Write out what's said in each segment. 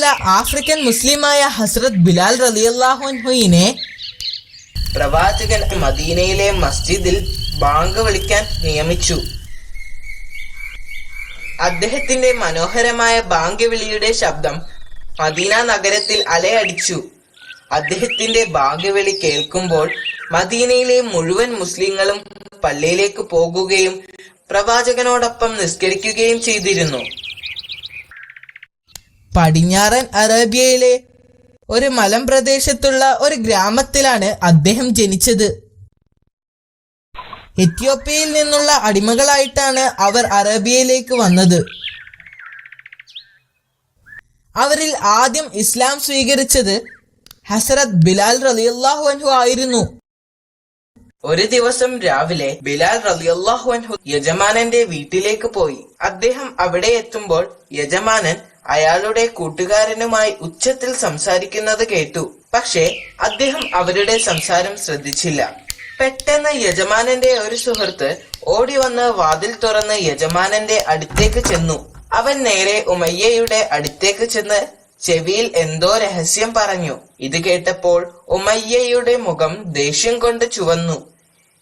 പിന്നാലെ ആഫ്രിക്കൻ മുസ്ലിമായ ഹസ്രത് ബിലാൽ റലിയല്ലാഹുൻഹുയിനെ പ്രവാചകൻ മദീനയിലെ മസ്ജിദിൽ ബാങ്ക് വിളിക്കാൻ നിയമിച്ചു. അദ്ദേഹത്തിന്റെ മനോഹരമായ ബാങ്ക് വിളിയുടെ ശബ്ദം മദീന നഗരത്തിൽ അലയടിച്ചു. അദ്ദേഹത്തിന്റെ ബാങ്ക് വിളി കേൾക്കുമ്പോൾ മദീനയിലെ മുഴുവൻ മുസ്ലിങ്ങളും പള്ളിയിലേക്ക് പോകുകയും പ്രവാചകനോടൊപ്പം നിസ്കരിക്കുകയും ചെയ്തിരുന്നു. പടിഞ്ഞാറൻ അറേബ്യയിലെ ഒരു മലമ്പ്രദേശത്തുള്ള ഒരു ഗ്രാമത്തിലാണ് അദ്ദേഹം ജനിച്ചത്. എത്യോപ്യയിൽ നിന്നുള്ള അടിമകളായിട്ടാണ് അവർ അറേബ്യയിലേക്ക് വന്നത്. അവരിൽ ആദ്യം ഇസ്ലാം സ്വീകരിച്ചത് ഹസരത് ബിലാൽ റലിയല്ലാഹു അൻഹു ആയിരുന്നു. ഒരു ദിവസം രാവിലെ ബിലാൽ റളിയല്ലാഹു അൻഹു യജമാനന്റെ വീട്ടിലേക്ക് പോയി. അദ്ദേഹം അവിടെ എത്തുമ്പോൾ യജമാനൻ അയാളുടെ കൂട്ടുകാരനുമായി ഉച്ചത്തിൽ സംസാരിക്കുന്നത് കേട്ടു. പക്ഷേ അദ്ദേഹം അവരുടെ സംസാരം ശ്രദ്ധിച്ചില്ല. പെട്ടെന്ന് യജമാനന്റെ ഒരു സുഹൃത്ത് ഓടി വന്ന് വാതിൽ തുറന്ന് യജമാനന്റെ അടുത്തേക്ക് ചെന്നു. അവൻ നേരെ ഉമയ്യയുടെ അടുത്തേക്ക് ചെന്ന് ചെവിയിൽ എന്തോ രഹസ്യം പറഞ്ഞു. ഇത് കേട്ടപ്പോൾ ഉമയ്യയുടെ മുഖം ദേഷ്യം കൊണ്ട് ചുവന്നു.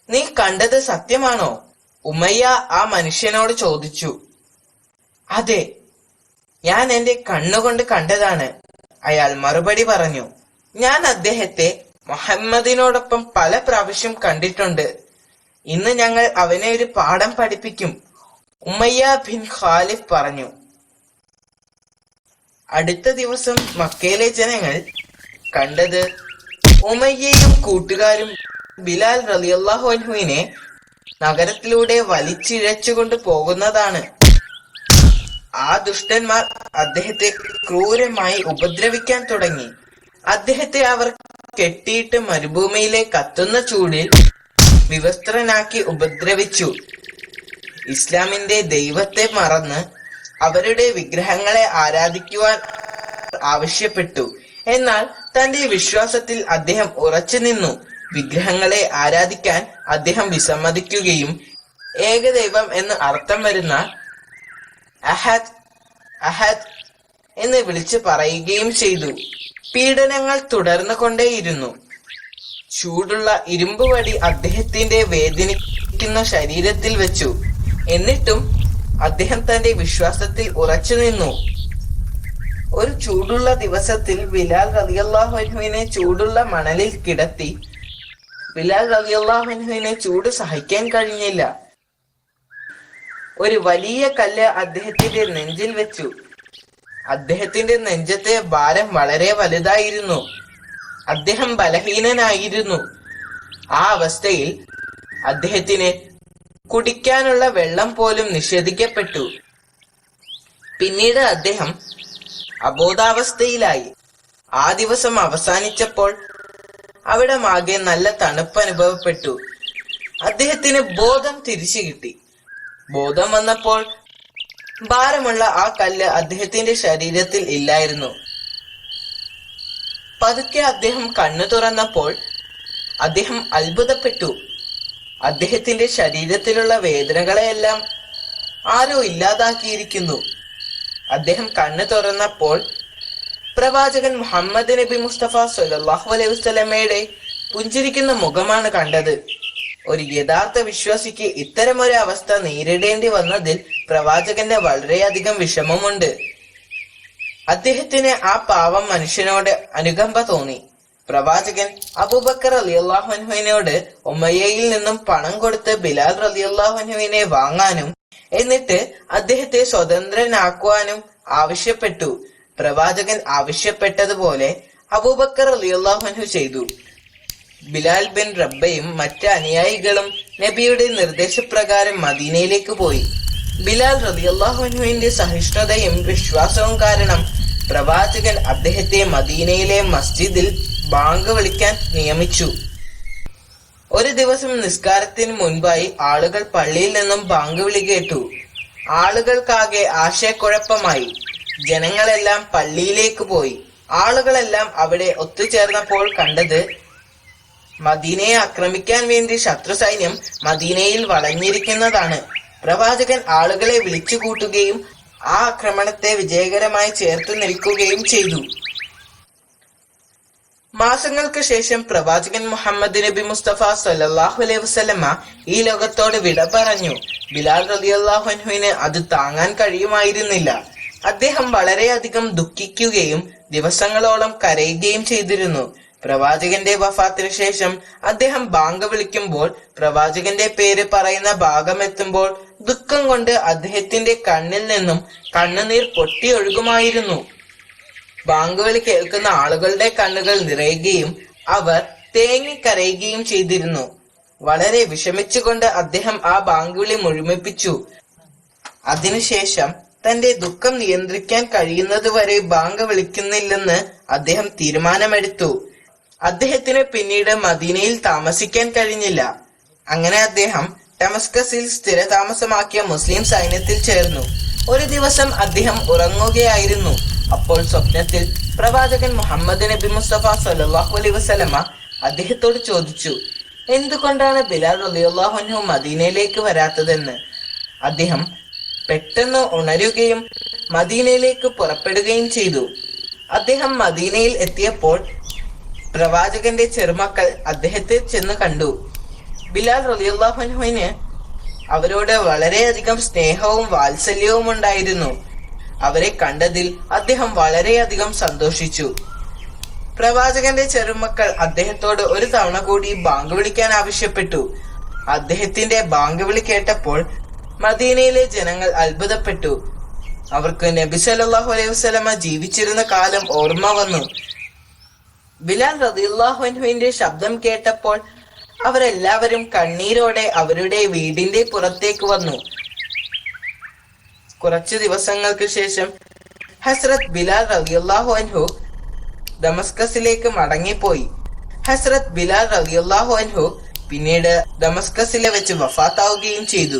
നീ കണ്ടത് സത്യമാണോ? ഉമയ്യ ആ മനുഷ്യനോട് ചോദിച്ചു. അതെ ഞാൻ എന്റെ കണ്ണുകൊണ്ട് കണ്ടതാണ്. അയാൾ മറുപടി പറഞ്ഞു ഞാൻ അദ്ദേഹത്തെ മുഹമ്മദിനോടൊപ്പം പല പ്രാവശ്യം കണ്ടിട്ടുണ്ട്. ഇന്ന് ഞങ്ങൾ അവനെ ഒരു പാഠം പഠിപ്പിക്കും ഉമയ്യ ബിൻ ഖാലിഫ് പറഞ്ഞു. അടുത്ത ദിവസം മക്കയിലെ ജനങ്ങൾ കണ്ടത് ഉമയ്യയും കൂട്ടുകാരും ബിലാൽ റളിയല്ലാഹു അൻഹുവിനെ നഗരത്തിലൂടെ വലിച്ചിഴച്ചുകൊണ്ട് പോകുന്നതാണ്. ആ ദുഷ്ടന്മാർ അദ്ദേഹത്തെ ക്രൂരമായി ഉപദ്രവിക്കാൻ തുടങ്ങി. അദ്ദേഹത്തെ അവർ കെട്ടിയിട്ട് മരുഭൂമിയിലെ കത്തുന്ന ചൂടിൽ വിവസ്ത്രനാക്കി ഉപദ്രവിച്ചു. ഇസ്ലാമിന്റെ ദൈവത്തെ മറന്ന് അവരുടെ വിഗ്രഹങ്ങളെ ആരാധിക്കുവാൻ ആവശ്യപ്പെട്ടു. എന്നാൽ തന്റെ വിശ്വാസത്തിൽ അദ്ദേഹം ഉറച്ചു നിന്നു. വിഗ്രഹങ്ങളെ ആരാധിക്കാൻ അദ്ദേഹം വിസമ്മതിക്കുകയും ഏകദൈവം എന്ന് അർത്ഥം വരുന്ന അഹദ് അഹദ് എന്ന് വിളിച്ചു പറയുകയും ചെയ്തു. പീഡനങ്ങൾ തുടർന്നു കൊണ്ടേയിരുന്നു. ചൂടുള്ള ഇരുമ്പ് വടി അദ്ദേഹത്തിന്റെ വേദനിക്കുന്ന ശരീരത്തിൽ വെച്ചു. എന്നിട്ടും അദ്ദേഹം തന്റെ വിശ്വാസത്തിൽ ഉറച്ചു നിന്നു. ഒരു ചൂടുള്ള ദിവസത്തിൽ ബിലാൽ റളിയല്ലാഹുവിനെ ചൂടുള്ള മണലിൽ കിടത്തി. ബിലാൽ റളിയല്ലാഹുവിനെ ചൂട് സഹിക്കാൻ കഴിഞ്ഞില്ല. ഒരു വലിയ കല്ല് അദ്ദേഹത്തിന്റെ നെഞ്ചിൽ വെച്ചു. അദ്ദേഹത്തിന്റെ നെഞ്ചത്തെ ഭാരം വളരെ വലുതായിരുന്നു. അദ്ദേഹം ബലഹീനനായിരുന്നു. ആ അവസ്ഥയിൽ അദ്ദേഹത്തിന് കുടിക്കാനുള്ള വെള്ളം പോലും നിഷേധിക്കപ്പെട്ടു. പിന്നീട് അദ്ദേഹം അബോധാവസ്ഥയിലായി. ആ ദിവസം അവസാനിച്ചപ്പോൾ അവിടെ മാകെ നല്ല തണുപ്പ് അനുഭവപ്പെട്ടു. അദ്ദേഹത്തിന് ബോധം തിരിച്ചു കിട്ടി. ബോധം വന്നപ്പോൾ ഭാരമുള്ള ആ കല്ല് അദ്ദേഹത്തിന്റെ ശരീരത്തിൽ ഇല്ലായിരുന്നു. പതുക്കെ അദ്ദേഹം കണ്ണു തുറന്നപ്പോൾ അദ്ദേഹം അത്ഭുതപ്പെട്ടു. അദ്ദേഹത്തിന്റെ ശരീരത്തിലുള്ള വേദനകളെയെല്ലാം ആരോ ഇല്ലാതാക്കിയിരിക്കുന്നു. അദ്ദേഹം കണ്ണു തുറന്നപ്പോൾ പ്രവാചകൻ മുഹമ്മദ് നബി മുസ്തഫ സല്ലല്ലാഹു അലൈഹി വസ്ലമയുടെ പുഞ്ചിരിക്കുന്ന മുഖമാണ് കണ്ടത്. ഒരു യഥാർത്ഥ വിശ്വാസിക്ക് ഇത്തരമൊരു അവസ്ഥ നേരിടേണ്ടി വന്നതിൽ പ്രവാചകന്റെ വളരെയധികം വിഷമമുണ്ട്. അദ്ദേഹത്തിന് ആ പാവം മനുഷ്യനോട് അനുകമ്പ തോന്നി. പ്രവാചകൻ അബൂബക്കർ അലിയല്ലാഹുവിനോട് ഉമ്മയ്യയിൽ നിന്നും പണം കൊടുത്ത് ബിലാൽ റലിയല്ലാഹുവിനെ വാങ്ങാനും എന്നിട്ട് അദ്ദേഹത്തെ സ്വതന്ത്രനാക്കുവാനും ആവശ്യപ്പെട്ടു. പ്രവാചകൻ ആവശ്യപ്പെട്ടതുപോലെ അബൂബക്കർ അലിയല്ലാഹുനു ചെയ്തു. ബിലാൽ ബിൻ റബ്ബയും മറ്റ് അനുയായികളും നബിയുടെ നിർദ്ദേശപ്രകാരം മദീനയിലേക്ക് പോയി. ബിലാൽ റളിയല്ലാഹുവിന്റെ സഹിഷ്ണുതയും വിശ്വാസവും കാരണം പ്രവാചകൻ അദ്ദേഹത്തെ മദീനയിലെ മസ്ജിദിൽ ബാങ്ക് വിളിക്കാൻ നിയമിച്ചു. ഒരു ദിവസം നിസ്കാരത്തിന് മുൻപായി ആളുകൾ പള്ളിയിൽ നിന്നും ബാങ്ക് വിളി കേട്ടു. ആളുകൾക്കാകെ ആശയക്കുഴപ്പമായി. ജനങ്ങളെല്ലാം പള്ളിയിലേക്ക് പോയി. ആളുകളെല്ലാം അവിടെ ഒത്തുചേർന്നപ്പോൾ കണ്ടത് മദീനയെ ആക്രമിക്കാൻ വേണ്ടി ശത്രു സൈന്യം മദീനയിൽ വളഞ്ഞിരിക്കുന്നതാണ്. പ്രവാചകൻ ആളുകളെ വിളിച്ചു കൂട്ടുകയും ആ ആക്രമണത്തെ വിജയകരമായി ചേർത്ത് നിൽക്കുകയും ചെയ്തു. മാസങ്ങൾക്ക് ശേഷം പ്രവാചകൻ മുഹമ്മദ് നബി മുസ്തഫ സല്ലല്ലാഹു അലൈഹി വസല്ലമ ഈ ലോകത്തോട് വിട പറഞ്ഞു. ബിലാൽ റളിയല്ലാഹു അൻഹുവിന് അത് താങ്ങാൻ കഴിയുമായിരുന്നില്ല. അദ്ദേഹം വളരെയധികം ദുഃഖിക്കുകയും ദിവസങ്ങളോളം കരയുകയും ചെയ്തിരുന്നു. പ്രവാചകന്റെ വഫാത്തിന് ശേഷം അദ്ദേഹം ബാങ്ക വിളിക്കുമ്പോൾ പ്രവാചകന്റെ പേര് പറയുന്ന ഭാഗമെത്തുമ്പോൾ ദുഃഖം കൊണ്ട് അദ്ദേഹത്തിന്റെ കണ്ണിൽ നിന്നും കണ്ണുനീർ പൊട്ടിയൊഴുകുമായിരുന്നു. ബാങ്ക് വിളി കേൾക്കുന്ന ആളുകളുടെ കണ്ണുകൾ നിറയുകയും അവർ തേങ്ങിക്കരയുകയും ചെയ്തിരുന്നു. വളരെ വിഷമിച്ചുകൊണ്ട് അദ്ദേഹം ആ ബാങ്ക് വിളി മുഴുമിപ്പിച്ചു. അതിനുശേഷം തന്റെ ദുഃഖം നിയന്ത്രിക്കാൻ കഴിയുന്നതുവരെ ബാങ്ക് വിളിക്കുന്നില്ലെന്ന് അദ്ദേഹം തീരുമാനമെടുത്തു. അദ്ദേഹത്തിന് പിന്നീട് മദീനയിൽ താമസിക്കാൻ കഴിഞ്ഞില്ല. അങ്ങനെ അദ്ദേഹം ഡമസ്കസിൽ സ്ഥിരതാമസമാക്കിയ മുസ്ലിം സൈന്യത്തിൽ ചേർന്നു. ഒരു ദിവസം അദ്ദേഹം ഉറങ്ങുകയായിരുന്നു. അപ്പോൾ സ്വപ്നത്തിൽ പ്രവാചകൻ മുഹമ്മദ് നബി മുസ്തഫ സലാഹു അലൈഹി വസല്ലമ അദ്ദേഹത്തോട് ചോദിച്ചു എന്തുകൊണ്ടാണ് ബിലാൽ അൻഹു മദീനയിലേക്ക് വരാത്തതെന്ന്? അദ്ദേഹം പെട്ടെന്ന് ഉണരുകയും മദീനയിലേക്ക് പുറപ്പെടുകയും ചെയ്തു. അദ്ദേഹം മദീനയിൽ എത്തിയപ്പോൾ പ്രവാചകന്റെ ചെറുമക്കൾ അദ്ദേഹത്തെ ചെന്ന് കണ്ടു. ബിലാൽ അൻഹുവിന് അവരോട് വളരെയധികം സ്നേഹവും വാത്സല്യവും ഉണ്ടായിരുന്നു. അവരെ കണ്ടതിൽ അദ്ദേഹം വളരെയധികം സന്തോഷിച്ചു. പ്രവാചകന്റെ ചെറുമക്കൾ അദ്ദേഹത്തോട് ഒരു തവണ കൂടി ബാങ്ക് വിളിക്കാൻ ആവശ്യപ്പെട്ടു. അദ്ദേഹത്തിന്റെ ബാങ്ക് വിളി കേട്ടപ്പോൾ മദീനയിലെ ജനങ്ങൾ അത്ഭുതപ്പെട്ടു. അവർക്ക് നബി സല്ലാഹു അലൈഹി വസല്ലമ ജീവിച്ചിരുന്ന കാലം ഓർമ്മ വന്നു. ബിലാൽ റളിയല്ലാഹു അൻഹുവിന്റെ ശബ്ദം കേട്ടപ്പോൾ അവരെല്ലാവരും കണ്ണീരോടെ അവരുടെ വീടിന്റെ പുറത്തേക്ക് വന്നു. കുറച്ചു ദിവസങ്ങൾക്ക് ശേഷം ഹസ്രത് ബിലാൽ റളിയല്ലാഹു അൻഹു ദമസ്കസിലേക്ക് മടങ്ങിപ്പോയി. ഹസ്രത് ബിലാൽ റളിയല്ലാഹു അൻഹു പിന്നീട് ദമസ്കസിലെ വെച്ച് വഫാത്താവുകയും ചെയ്തു.